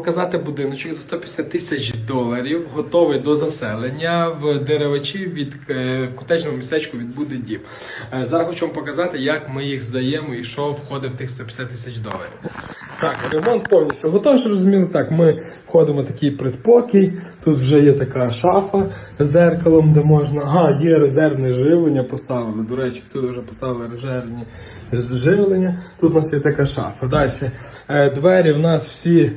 Показати будиночок за 150 тисяч доларів, готовий до заселення в деревачі від е, в котечному містечку від буде дім. Е, Зараз хочу вам показати, як ми їх здаємо і що входить в тих 150 тисяч доларів. Так, ремонт повністю готовий, щоб розуміли. Так, ми входимо в такий предпокій. Тут вже є така шафа з зеркалом, де можна. Ага, є резервне живлення, поставили. До речі, сюди вже поставили резервні живлення. Тут у нас є така шафа. Далі е, двері в нас всі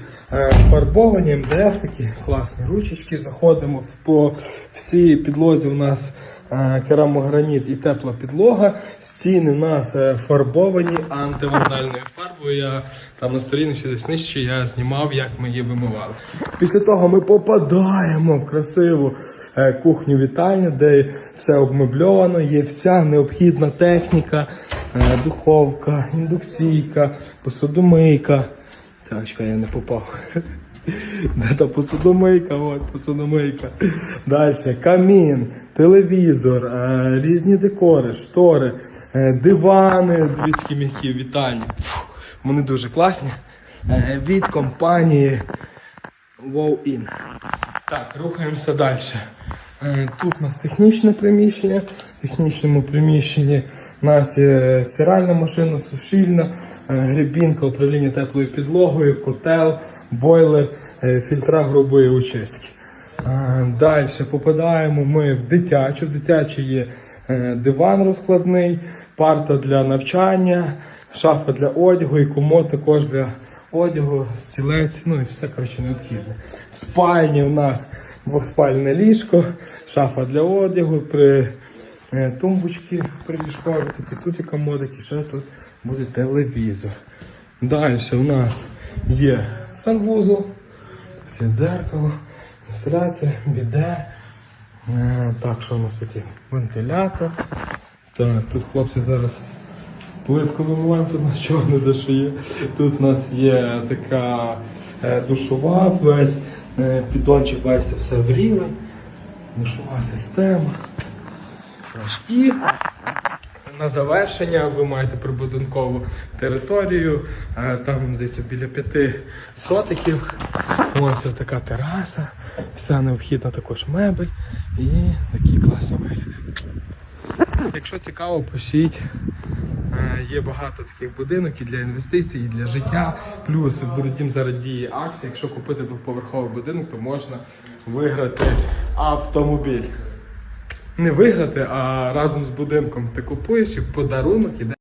фарбовані, МДФ такі класні ручечки. Заходимо по всій підлозі. У нас е, керамограніт і тепла підлога. Стіни у нас е, фарбовані антивандальною фарбою. Я там на сторінці десь нижче я знімав, як ми її вимивали. Після того ми попадаємо в красиву е, кухню вітальню, де все обмебльовано, є вся необхідна техніка, е, духовка, індукційка, посудомийка. Так, я не попав. Та посудомийка, от посудомийка. Далі камін, телевізор, е, різні декори, штори, е, дивани, дивіться, м'які вітальні. Вони дуже класні. Е, від компанії Wow In. Так, рухаємося далі. Е, Тут у нас технічне приміщення. В технічному приміщенні у нас є стиральна машина, сушильна, е, грибінка, управління теплою підлогою, котел, бойлер, е, фільтра грубої очистки. Далі попадаємо ми в дитячу. В дитячій є диван розкладний, парта для навчання, шафа для одягу і комод також для одягу, стілець, ну і все коротше необхідне. В спальні у нас двохспальне ліжко, шафа для одягу, при е, тумбочки приліжкові, такі тут комодики, ще тут буде телевізор. Далі у нас є санвузол, це дзеркало, інсталяція, біде. Е, Так, що у нас тут є? Вентилятор. Так, тут хлопці зараз Плитку вимиваємо, тут у нас чорне дещо є. Тут у нас є така е, душова, весь піддончик, бачите, все в рівень. Система. І на завершення ви маєте прибудинкову територію, е, там здається біля п'яти сотиків. Ось така тераса, вся необхідна також мебель і такі класні вигляди. Якщо цікаво, пишіть. Е, Є багато таких будинок і для інвестицій, і для життя. Плюс в Бородім зараз діє акція. Якщо купити двоповерховий будинок, то можна виграти автомобіль. Не виграти, а разом з будинком ти купуєш і подарунок іде.